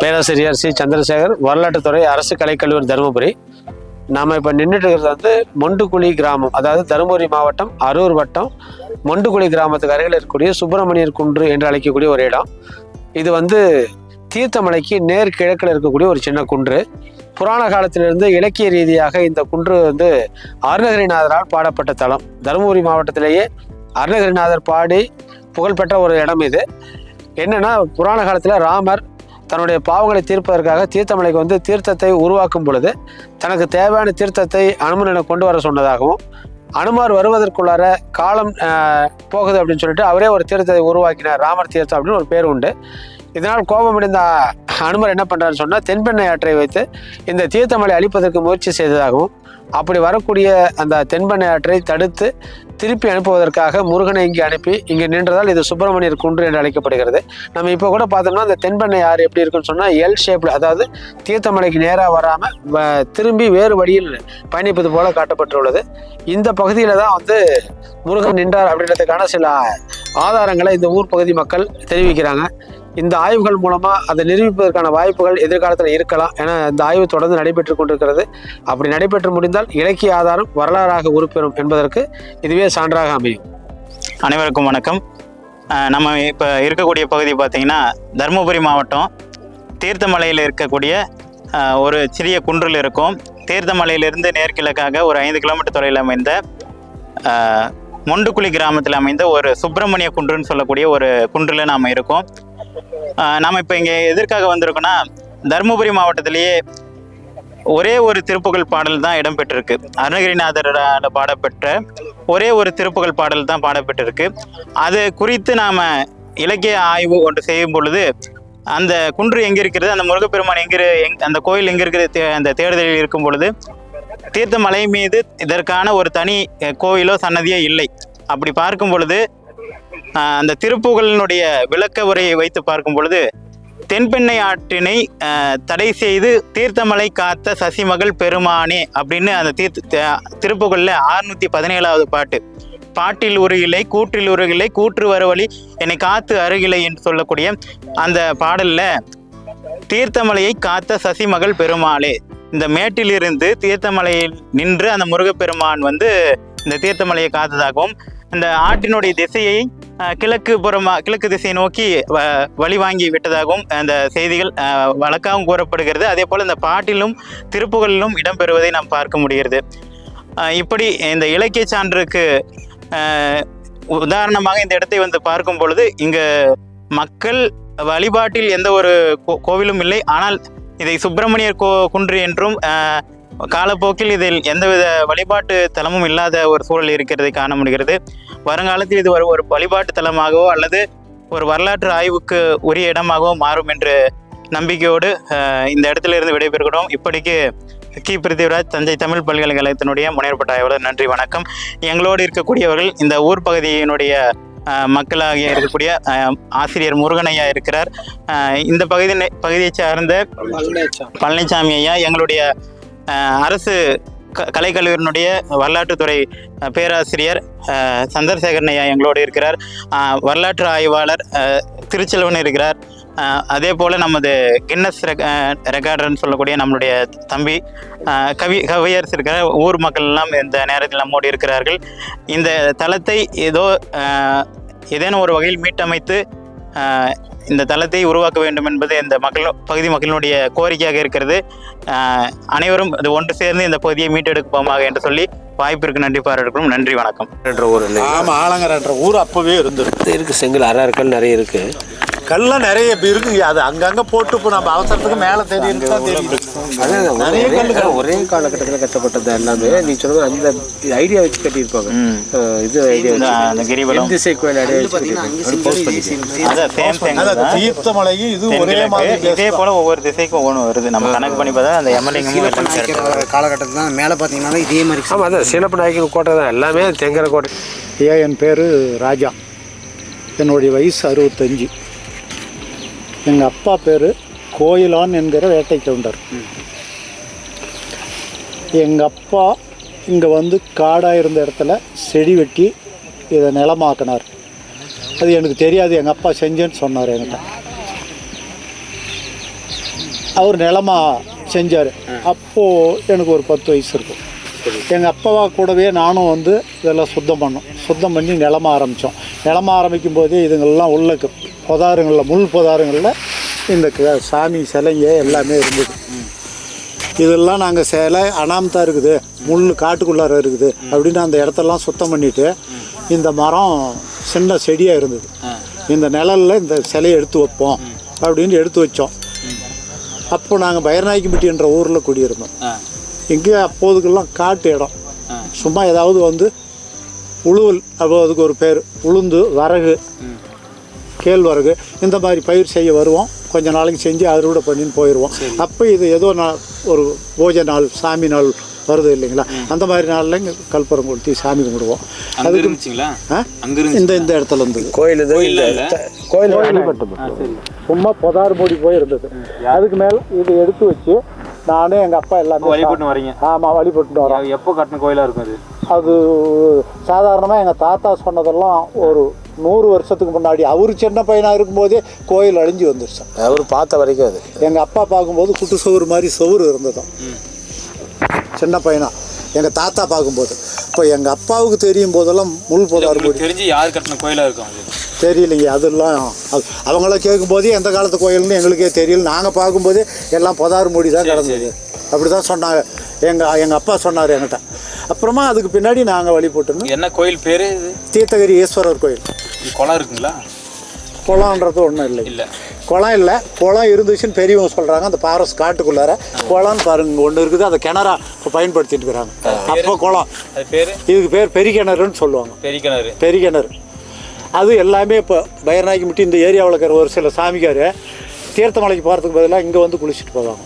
பேராசிரியர் சி. சந்திரசேகர் வரலாற்றுத்துறை அரசு கலைக்கல்லூரி தருமபுரி. நாம் இப்போ நின்றுட்டு இருக்கிறது வந்து மொண்டுக்குழி கிராமம் அதாவது தருமபுரி மாவட்டம் அரூர் வட்டம். மொண்டுக்குழி கிராமத்துக்கு அருகில் இருக்கக்கூடிய சுப்பிரமணியர் குன்று என்று அழைக்கக்கூடிய ஒரு இடம். இது வந்து தீர்த்தமலைக்கு நேர் கிழக்கில் இருக்கக்கூடிய ஒரு சின்ன குன்று. புராண காலத்திலிருந்து இலக்கிய ரீதியாக இந்த குன்று வந்து அருணகிரிநாதரால் பாடப்பட்ட தலம். தருமபுரி மாவட்டத்திலேயே அருணகிரிநாதர் பாடி புகழ்பெற்ற ஒரு இடம் இது. என்னென்னா புராண காலத்தில் ராமர் தன்னுடைய பாவங்களை தீர்ப்பதற்காக தீர்த்தமலைக்கு வந்து தீர்த்தத்தை உருவாக்கும் பொழுது தனக்கு தேவையான தீர்த்தத்தை அனுமனிடம் கொண்டு வர சொன்னதாகவும் அனுமார் வருவதற்குள்ளார காலம் போகுது அப்படின்னு சொல்லிட்டு அவரே ஒரு தீர்த்தத்தை உருவாக்கினார். ராமர் தீர்த்தம் அப்படின்னு ஒரு பேர் உண்டு. இதனால் கோபமடைந்த அனுமர் என்ன பண்ணுறாருன்னு சொன்னால் தென்பெண்ணை ஆற்றை வைத்து இந்த தீர்த்தமலை அழிப்பதற்கு முயற்சி செய்ததாகவும் அப்படி வரக்கூடிய அந்த தென்பெண்ணை ஆற்றை தடுத்து திருப்பி அனுப்புவதற்காக முருகனை இங்கே அனுப்பி இங்கே நின்றதால் இது சுப்பிரமணியர் குன்று என்று அழைக்கப்படுகிறது. நம்ம இப்போ கூட பார்த்தோம்னா அந்த தென்பெண்ணை ஆறு எப்படி இருக்குன்னு சொன்னால் எல் ஷேப்பில் அதாவது தீர்த்தமலைக்கு நேராக வராமல் திரும்பி வேறு வழியில் பயணிப்பது போல காட்டப்பட்டுள்ளது. இந்த பகுதியில் தான் வந்து முருகன் நின்றார் அப்படின்றதுக்கான சில ஆதாரங்களை இந்த ஊர் பகுதி மக்கள் தெரிவிக்கிறாங்க. இந்த ஆய்வுகள் மூலமாக அதை நிரூபிப்பதற்கான வாய்ப்புகள் எதிர்காலத்தில் இருக்கலாம் என இந்த ஆய்வு தொடர்ந்து நடைபெற்று கொண்டிருக்கிறது. அப்படி நடைபெற்று முடிந்தால் இலக்கிய ஆதாரம் வரலாறாக உருப்பெறும் என்பதற்கு இதுவே சான்றாக அமையும். அனைவருக்கும் வணக்கம். நம்ம இப்போ இருக்கக்கூடிய பகுதி பார்த்திங்கன்னா தருமபுரி மாவட்டம். தீர்த்தமலையில் இருக்கக்கூடிய ஒரு சிறிய குன்றில் இருக்கும். தீர்த்தமலையிலிருந்து நேர்கிழக்காக ஒரு ஐந்து கிலோமீட்டர் தொலைவில் அமைந்த மொண்டுக்குழி கிராமத்தில் அமைந்த ஒரு சுப்பிரமணிய குன்றுன்னு சொல்லக்கூடிய ஒரு குன்றில் நாம் இருக்கோம். நாம் இப்போ இங்கே எதற்காக வந்திருக்கோன்னா தருமபுரி மாவட்டத்திலேயே ஒரே ஒரு திருப்புகழ் பாடல் தான் இடம்பெற்றிருக்கு. அருணகிரிநாதரால் பாடப்பெற்ற ஒரே ஒரு திருப்புகழ் பாடல் தான் பாடப்பெற்றிருக்கு. அது குறித்து நாம் இலக்கிய ஆய்வு ஒன்று செய்யும் பொழுது அந்த குன்று எங்கே இருக்கிறது அந்த முருகப்பெருமான் எங்கே எங் அந்த கோயில் எங்கே இருக்கிறது தே- அந்த தேடுதலில் இருக்கும் பொழுது தீர்த்தமலை மீது இதற்கான ஒரு தனி கோயிலோ சன்னதியோ இல்லை. அப்படி பார்க்கும் பொழுது அந்த திருப்புகழினுடைய விளக்க உரையை வைத்து பார்க்கும் பொழுது தென்பெண்ணை ஆற்றினை தடை செய்து தீர்த்தமலை காத்த சசிமகள் பெருமானே அப்படின்னு அந்த தீர்த்த திருப்புகழில் ஆறுநூத்தி பதினேழாவது பாட்டு. பாட்டில் உருகிலை கூற்றில் உருகிலை கூற்று வரவழி என்னை காத்து அருகிலை என்று சொல்லக்கூடிய அந்த பாடலில் தீர்த்தமலையை காத்த சசிமகள் பெருமாளே இந்த மேட்டிலிருந்து தீர்த்தமலையில் நின்று அந்த முருகப்பெருமான் வந்து இந்த தீர்த்தமலையை காத்ததாகவும் இந்த ஆட்டினுடைய திசையை கிழக்கு புறமா கிழக்கு திசையை நோக்கி வ- வழி வாங்கி விட்டதாகவும் அந்த செய்திகள் வழக்காகவும் கூறப்படுகிறது. அதே போல் இந்த பாட்டிலும் திருப்புகளிலும் இடம்பெறுவதை நாம் பார்க்க முடிகிறது. இப்படி இந்த இலக்கிய சான்றுக்கு உதாரணமாக இந்த இடத்தை வந்து பார்க்கும் பொழுது இங்கு மக்கள் வழிபாட்டில் எந்த ஒரு கோ- கோவிலும் இல்லை. ஆனால் இதை சுப்பிரமணியர் கோ குன்று என்றும் காலப்போக்கில் இதில் எந்தவித வழிபாட்டு தலமும் இல்லாத ஒரு சூழல் இருக்கிறதை காண முடிகிறது. வருங்காலத்தில் இது ஒரு ஒரு வழிபாட்டு தலமாகவோ அல்லது ஒரு வரலாற்று ஆய்வுக்கு உரிய இடமாகவோ மாறும் என்று நம்பிக்கையோடு இந்த இடத்துல இருந்து விடைபெறுகிறோம். இப்படிக்கு கி. பிருத்திவிராஜ் தஞ்சை தமிழ் பல்கலைக்கழகத்தினுடைய முனைவர்பட்ட ஆய்வாளர் நன்றி வணக்கம். எங்களோடு இருக்கக்கூடியவர்கள் இந்த ஊர் பகுதியினுடைய மக்களாகிய இருக்கக்கூடிய ஆசிரியர் முருகனையா இருக்கிறார். இந்த பகுதி பகுதியை சார்ந்த பழனிசாமி ஐயா எங்களுடைய அரசு க கலைக்கல்லூரியினுடைய வரலாற்றுத்துறை பேராசிரியர் சந்திரசேகரன் ஐயா எங்களோடு இருக்கிறார். வரலாற்று ஆய்வாளர் திருச்செல்வன் இருக்கிறார். அதே போல் நமது கின்னஸ் ரெக் ரெக்கார்டர்னு சொல்லக்கூடிய நம்மளுடைய தம்பி கவி கவியரசு இருக்கிறார். ஊர் மக்கள் எல்லாம் இந்த நேரத்தில் நம்மோடு இருக்கிறார்கள். இந்த தளத்தை ஏதோ ஏதேனும் ஒரு வகையில் மீட்டமைத்து இந்த தளத்தை உருவாக்க வேண்டும் என்பது இந்த மக்கள் பகுதி மக்களினுடைய கோரிக்கையாக இருக்கிறது. அஹ், அனைவரும் அது ஒன்று சேர்ந்து இந்த பகுதியை மீட்டெடுப்போமாக என்று சொல்லி வாய்ப்பிற்கு நன்றி பாராட்டுகிறோம். நன்றி வணக்கம். என்ற ஊர் இல்லையா? ஆமா ஆலங்கரன்ற ஊர் அப்பவே இருந்திருக்கு. இருக்கு செங்கல் அறார்கள் நிறைய இருக்கு. கல்லாம் நிறைய இருக்குங்க. அது அங்கங்க போட்டு இப்போ நம்ம அவசரத்துக்கு மேல தெரியும். நிறைய ஒரே- கல்லுகள். ஒரே காலகட்டத்தில் கட்டப்பட்டது எல்லாமே நீ சொன்ன அந்த ஐடியா வச்சு கட்டியிருப்பாங்க. இது ஐடியா இந்த வச்சு அந்த கிரிவலம். எந்த திசை கோயில் ஐடியா வச்சு தீர்த்தமலையும் இது ஒரே மாதிரி இதே போல ஒவ்வொரு திசைக்கும் ஒவ்வொன்று வருது. நம்ம கணக்கு பண்ணி பார்த்தா அந்த வருது. காலகட்டத்தில் தான் மேலே பார்த்தீங்கன்னா இதே மாதிரி ஆமாம் அதான் நாயக்கன் கோட்டை தான். எல்லாமே தெங்கர கோட்டை. ஐயா என் பேர் ராஜா. என்னுடைய வயசு அறுபத்தஞ்சு. எங்கள் அப்பா பேர் கோயிலான் என்கிற வேட்டை கவுண்டர் எங்கள் அப்பா இங்கே வந்து காடாக இருந்த இடத்துல செடி வெட்டி இதை நிலமாக்கினார். அது எனக்கு தெரியாது எங்கள் அப்பா செஞ்சேன்னு சொன்னார் என்கிட்ட. அவர் நிலமா செஞ்சார். அப்போது எனக்கு ஒரு பத்து வயசு இருக்கும். எங்கள் அப்பாவா கூடவே நானும் வந்து இதெல்லாம் சுத்தம் பண்ணோம். சுத்தம் பண்ணி நிலம ஆரம்பித்தோம் நிலம ஆரம்பிக்கும் போதே இதுங்கள்லாம் உள்ளக்கு. புதாருங்களில் முள் புதாருங்களில் இந்த க- சாமி சிலைங்க எல்லாமே இருந்தது. இதெல்லாம் நாங்கள் சிலை அனாமத்தாக இருக்குது முள் காட்டுக்குள்ளார இருக்குது அப்படின்னு அந்த இடத்தெல்லாம் சுத்தம் பண்ணிட்டு இந்த மரம் சின்ன செடியாக இருந்தது. இந்த நிழல்ல இந்த சிலையை எடுத்து வைப்போம் அப்படின்னு எடுத்து வச்சோம். அப்போ நாங்கள் பயிர்நாய்க்கும்பட்டின்ற ஊரில் குடியிருந்தோம். இங்கே அப்போதுக்கெல்லாம் காட்டு இடம். சும்மா ஏதாவது வந்து உழுவல் அப்போ அதுக்கு ஒரு பேர் உளுந்து வரகு. கேழ்வரகு இந்த மாதிரி பயிர் செய்ய வருவோம். கொஞ்ச நாளைக்கு செஞ்சு அறுவடை பண்ணின்னு போயிடுவோம் அப்போ இது ஏதோ நான் ஒரு பூஜை நாள் சாமி நாள் வருது இல்லைங்களா? அந்த மாதிரி நாளில் இங்கே கல்புரம் கொளுத்தி சாமி கும்பிடுவோம். இருந்துச்சு இந்த இந்த இடத்துல இருந்தது கோயில். கோயில் சும்மா புதார் மூடி போய் இருந்தது அதுக்கு மேல் இது எடுத்து வச்சு நானும் எங்கள் அப்பா எல்லாமே வழிபட்டு வரீங்க? ஆமாம் வழிபட்டு வரோம். எப்போ கட்டின கோயிலா இருக்கும் அது? அது சாதாரணமாக எங்கள் தாத்தா சொன்னதெல்லாம் ஒரு நூறு வருஷத்துக்கு முன்னாடி. அவர் சின்ன பையனாக இருக்கும்போதே கோயில் அழிஞ்சு வந்துருச்சு. அவர் பார்த்த வரைக்கும் அது. எங்கள் அப்பா பார்க்கும்போது குட்டு சவுறு மாதிரி சவுறு இருந்ததும். சின்ன பையனா. எங்கள் தாத்தா பார்க்கும்போது. இப்போ எங்கள் அப்பாவுக்கு தெரியும் போதெல்லாம் முள் புதார் மூடி தெரிஞ்சு யார் கட்டின கோயிலா இருக்கும் தெரியலைங்க அதெல்லாம் அது அவங்கள கேட்கும்போதே எந்த காலத்து கோயில்னு எங்களுக்கே தெரியல. நாங்கள் பார்க்கும்போதே எல்லாம் புதார் மூடி தான் கிடந்தது. அப்படி தான் சொன்னாங்க. எங்கள் எங்கள் அப்பா சொன்னார் என்கிட்ட. அப்புறமா அதுக்கு பின்னாடி நாங்கள் வழிபட்டுன்னு என்ன கோயில் பேரு? இது தீர்த்தகிரி ஈஸ்வரர் கோயில். குளம் இருக்குங்களா? குளம்ன்றது ஒன்றும் இல்லை. இல்ல. குளம் இல்லை. குளம் இருந்துச்சுன்னு பெரியவங்க சொல்கிறாங்க அந்த பாரஸ் காட்டுக்குள்ளார குளம்னு பாருங்க ஒன்று இருக்குது. அதை கிணறா இப்போ பயன்படுத்திட்டு இருக்கிறாங்க அப்போ குளம். பேரு? இதுக்கு பேர் பெரிய கிணறுன்னு சொல்லுவாங்க. பெரிய கிணறு பெரிய கிணறு அது எல்லாமே இப்போ பயிர்நாய்க்கு முட்டி இந்த ஏரியாவில் இருக்கிற ஒரு சில சாமிக்கார் தீர்த்தமலைக்கு போகிறதுக்கு பதிலாக இங்கே வந்து குளிச்சுட்டு போவாங்க.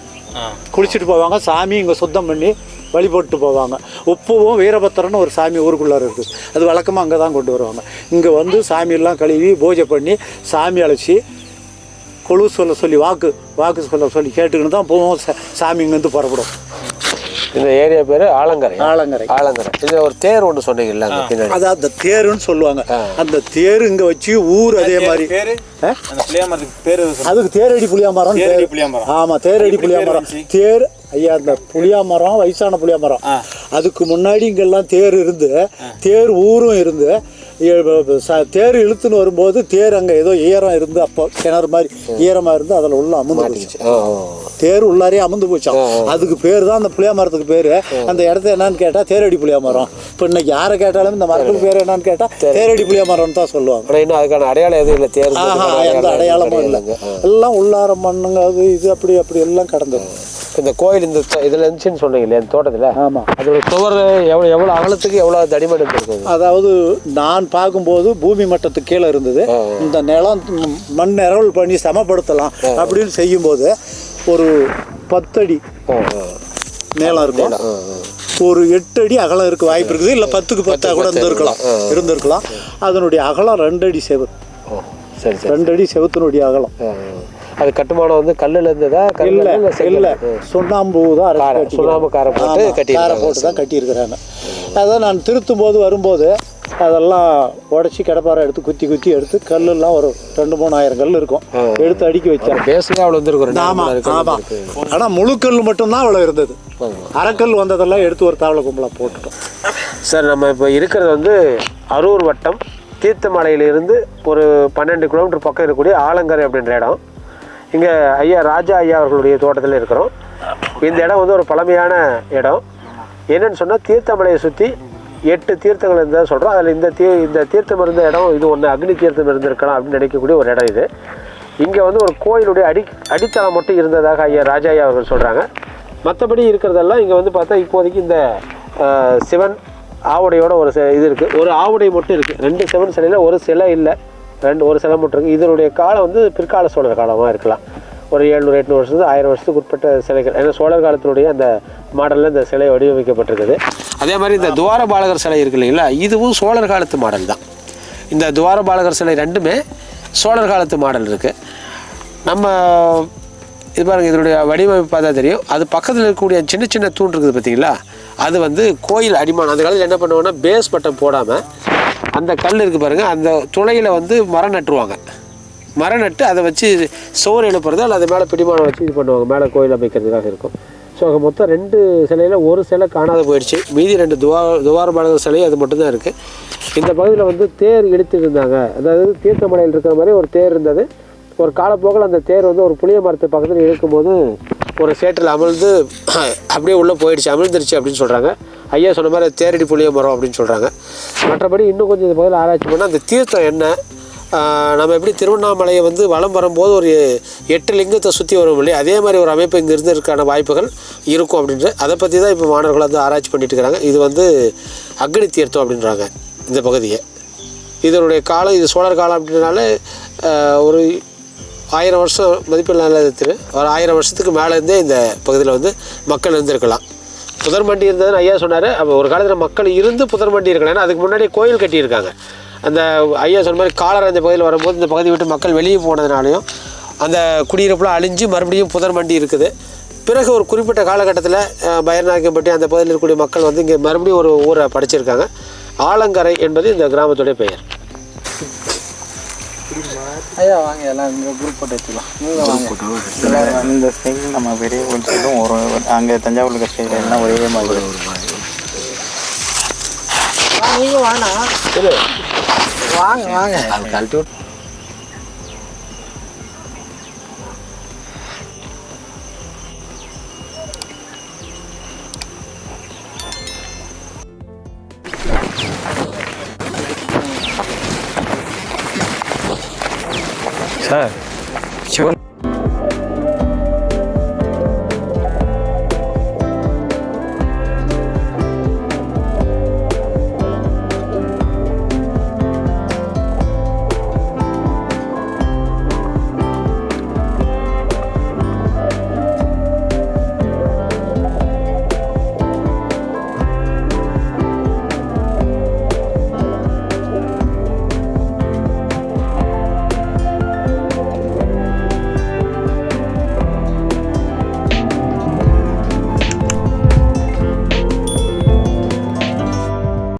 குளிச்சுட்டு போவாங்க. சாமி இங்கே சுத்தம் பண்ணி வழிபட்டு போவாங்க. உப்புவும் வீரபத்திரன்னு ஒரு சாமி ஊருக்குள்ளார இருக்குது. அது வழக்கமாக அங்கே தான் கொண்டு வருவாங்க. இங்கே வந்து சாமியெல்லாம் கழுவி பூஜை பண்ணி சாமி அழைச்சி கொழு சொல்ல சொல்லி வாக்கு வாக்கு சொல்ல சொல்லி கேட்டுக்கின்னு தான் போவோம். சா- சாமி இங்கேருந்து புறப்படும். இந்த ஏரியா பேரு ஆலங்கரை. ஆலங்கரை. ஆலங்கரை. இது ஒரு தேர் ஒன்று சொன்னீங்கல்ல அதான் அந்த தேருன்னு சொல்லுவாங்க. அந்த தேர் இங்கே வச்சு ஊர் அதே மாதிரி. அதுக்கு தேரடி புளியாமரம் தேரடி புளியாமரம். ஆமா தேரடி புளியாமரம். வந்துச்சு? தேர் ஐயா அந்த புளியாமரம் வயசான புளியாமரம். ஆ. அதுக்கு முன்னாடி இங்கெல்லாம் தேர் இருந்து தேர் ஊரும் இருந்து தேர் இழுத்துன்னு வரும்போது தேர் அங்கே ஏதோ ஈரம் இருந்து அப்போ கிணறு மாதிரி ஈரமாக இருந்து அதில் உள்ள அமுந்து போச்சு ஓ, ஓ. தேர் உள்ளாரே அமுந்து போச்சாம் அதுக்கு பேர் தான் அந்த புளியாமரத்துக்கு பேர். அந்த இடத்த என்னன்னு கேட்டால் தேரடி புளியாமரம் இப்போ இன்னைக்கு யாரை கேட்டாலும் இந்த மரத்துக்கு பேர் என்னன்னு கேட்டால் தேரடி. புளியாமரம்னு தான் சொல்லுவாங்க. இன்னும் அதுக்கான அடையாளம் எதுவும் இல்லை? தேர் எந்த அடையாளமும் இல்லை. எல்லாம் உள்ளார மண்ணுங்க அது இது அப்படி அப்படி எல்லாம் கடந்தது. இந்த கோயில் இந்த இதுல இருந்துச்சுன்னு சொன்னீங்க இல்லையா தோட்டத்துல? ஆமாம் அதோட சுவர் எவ்வளவு எவ்வளவு அகலத்துக்கு எவ்வளவு தடிமன் இருந்திருக்கும்? அதாவது நான் பார்க்கும்போது பூமி மட்டத்துக்கு கீழே இருந்தது. இந்த நிலம் மண் நிரவல் பண்ணி சமப்படுத்தலாம் அப்படின்னு செய்யும்போது ஒரு பத்தடி. நீளம் இருக்கும். ஒரு எட்டு அடி அகலம் இருக்க வாய்ப்பு இருக்குது. இல்லை பத்துக்கு பத்தா கூட இருந்திருக்கலாம். இருந்திருக்கலாம். அதனுடைய அகலம் ரெண்டு அடி செவு ஓ சரி சரி ரெண்டு அடி செவுத்தினுடைய அகலம். அது கட்டுமானம் வந்து கல்லுல இருந்ததா? இல்ல கல்லுல இல்ல. சுண்ணாம்பு தான். சுண்ணாம்பு காரை போட்டு ஆமா, கட்டியிருக்காங்க. காரை போட்டு தான் கட்டியிருக்கிறாங்க. அதை நான் திருத்தும் போது வரும்போது அதெல்லாம் உடச்சி கிடப்பாறை எடுத்து குத்தி குத்தி எடுத்து கல்லெல்லாம் ஒரு ரெண்டு மூணு ஆயிரம் கல் இருக்கும். எடுத்து அடுக்கி வச்சாங்க பேசுங்க அவ்வளவு இருந்திருக்கும் ரெண்டு ஆமா மூணு கல் ஆமா. இருந்திருக்கு. ஆனா முழுக்கல் மட்டும்தான் அவ்வளோ இருந்தது. அரைக்கல் வந்ததெல்லாம் எடுத்து ஒரு தாவளை கும்பலாக போட்டுட்டோம். சார் நம்ம இப்போ இருக்கிறது வந்து அரூர் வட்டம் தீர்த்தமலையிலிருந்து ஒரு பன்னெண்டு கிலோமீட்டர் பக்கம் இருக்கக்கூடிய ஆலங்கரை அப்படின்ற இடம். இங்கே ஐயா ராஜா ஐயா அவர்களுடைய தோட்டத்தில் இருக்கிறோம். இந்த இடம் வந்து ஒரு பழமையான இடம். என்னன்னு சொன்னால் தீர்த்தமலையை சுற்றி எட்டு தீர்த்தங்கள் இருந்தால் சொல்கிறோம் அதில் இந்த தீ இந்த தீர்த்தம் இருந்த இடம் இது ஒன்று அக்னி தீர்த்தம் இருந்திருக்கலாம் அப்படின்னு நினைக்கக்கூடிய ஒரு இடம் இது. இங்கே வந்து ஒரு கோயிலுடைய அடி அடித்தளம் மட்டும் இருந்ததாக ஐயா ராஜா ஐயா அவர்கள் சொல்கிறாங்க மற்றபடி இருக்கிறதெல்லாம் இங்கே வந்து பார்த்தா இப்போதைக்கு இந்த சிவன் ஆவுடையோட ஒரு இது இருக்குது ஒரு ஆவுடை மட்டும் இருக்குது ரெண்டு சிவன் சிலையில் ஒரு சிலை இல்லை. ரெண்டு ஒரு சிலை மட்டும் இருக்குது இதனுடைய காலம் வந்து பிற்கால சோழர் காலமாக இருக்கலாம். ஒரு ஏழ்நூறு எட்நூறு வருஷத்துக்கு ஆயிரம் வருஷத்துக்கு உட்பட்ட சிலைகள். ஏன்னா சோழர் காலத்தினுடைய அந்த மாடலில் இந்த சிலை வடிவமைக்கப்பட்டிருக்குது. அதே மாதிரி இந்த துவாரபாலகர் சிலை இருக்கு இல்லைங்களா? இதுவும் சோழர் காலத்து மாடல் தான். இந்த துவாரபாலகர் சிலை ரெண்டுமே சோழர் காலத்து மாடல் இருக்குது நம்ம இது பாருங்க இதனுடைய வடிவமைப்பாக தான் தெரியும். அது பக்கத்தில் இருக்கக்கூடிய சின்ன சின்ன தூண் இருக்குது பார்த்தீங்களா அது வந்து கோயில் அடிமானம் அந்த காலத்தில் என்ன பண்ணுவோன்னா பேஸ் பட்டம் போடாமல் அந்த கல் இருக்குது பாருங்கள் அந்த துளையில் வந்து மரம் நட்டுருவாங்க. மரம் நட்டு அதை வச்சு சோறு எழுப்புறது அல்லது அது மேலே பிடிமானம் வச்சு இது பண்ணுவாங்க மேலே கோயில் அமைக்கிறதுக்காக இருக்கும். ஸோ அங்கே மொத்தம் ரெண்டு சிலையில் ஒரு சிலை காணாத போயிடுச்சு. மீதி ரெண்டு துவா துவாரபாலகர் சிலை அது மட்டும்தான் இருக்குது இந்த பகுதியில் வந்து தேர் இழுத்துட்டு இருந்தாங்க. அதாவது தீர்த்தமலையில் இருக்கிற மாதிரி ஒரு தேர் இருந்தது. ஒரு காலப்போக்கில் அந்த தேர் வந்து ஒரு புளிய மரத்து பக்கத்தில் இழுக்கும்போது ஒரு சேற்றில் அமிழ்ந்து அப்படியே உள்ளே போயிடுச்சு அமிழ்ந்துருச்சு அப்படின்னு சொல்கிறாங்க ஐயா சொன்ன மாதிரி தேரடி புளிய மரம் அப்படின்னு சொல்கிறாங்க மற்றபடி இன்னும் கொஞ்சம் இந்த பகுதியில் ஆராய்ச்சி பண்ணால் அந்த தீர்த்தம் என்ன? நம்ம எப்படி திருவண்ணாமலையை வந்து வலம் வரும்போது ஒரு எட்டு லிங்கத்தை சுற்றி வரும் இல்லையா? அதே மாதிரி ஒரு அமைப்பு இங்கே இருந்ததுக்கான வாய்ப்புகள் இருக்கும் அப்படின்ட்டு அதை பற்றி தான் இப்போ மாணவர்கள் வந்து ஆராய்ச்சி பண்ணிட்டு இருக்கிறாங்க இது வந்து அக்னி தீர்த்தம் அப்படின்றாங்க இந்த பகுதியை. இதனுடைய காலம் இது சோழர் காலம் அப்படின்றனால ஒரு ஆயிரம் வருஷம் மதிப்பில் நல்லது திரு. ஒரு ஆயிரம் வருஷத்துக்கு மேலே இருந்தே இந்த பகுதியில் வந்து மக்கள் இருந்திருக்கலாம். புதர் மண்டி இருந்ததுன்னு ஐயா சொன்னார். அப்போ ஒரு காலத்தில் மக்கள் இருந்து புதர் மண்டி இருக்கலாம் ஏன்னா அதுக்கு முன்னாடி கோயில் கட்டியிருக்காங்க. அந்த ஐயா சொன்ன மாதிரி காலர் அந்த பகுதியில் வரும்போது இந்த பகுதி விட்டு மக்கள் வெளியே போனதுனாலையும் அந்த குடியிருப்புலாம் அழிஞ்சு மறுபடியும் புதர் மண்டி இருக்குது. பிறகு ஒரு குறிப்பிட்ட காலகட்டத்தில் பயர்நாயக்கம்பட்டி அந்த பகுதியில் இருக்கக்கூடிய மக்கள் வந்து இங்கே மறுபடியும் ஒரு ஊரை படைச்சிருக்காங்க. ஆலங்கரை என்பது இந்த கிராமத்துடைய பெயர். ஐயா வாங்க எல்லாம் இந்த குரூப் போட்டு வச்சுக்கலாம். நீங்க வாங்க. இந்த ஸ்டைல் நம்ம பெரிய கோயில் சைடும் ஒரு அங்கே தஞ்சாவூர் இருக்க ஸ்டைல் எல்லாம் ஒரே மாதிரி நீங்க வாங்க வாங்க. வாங்க கழட்டி விட்டு சார்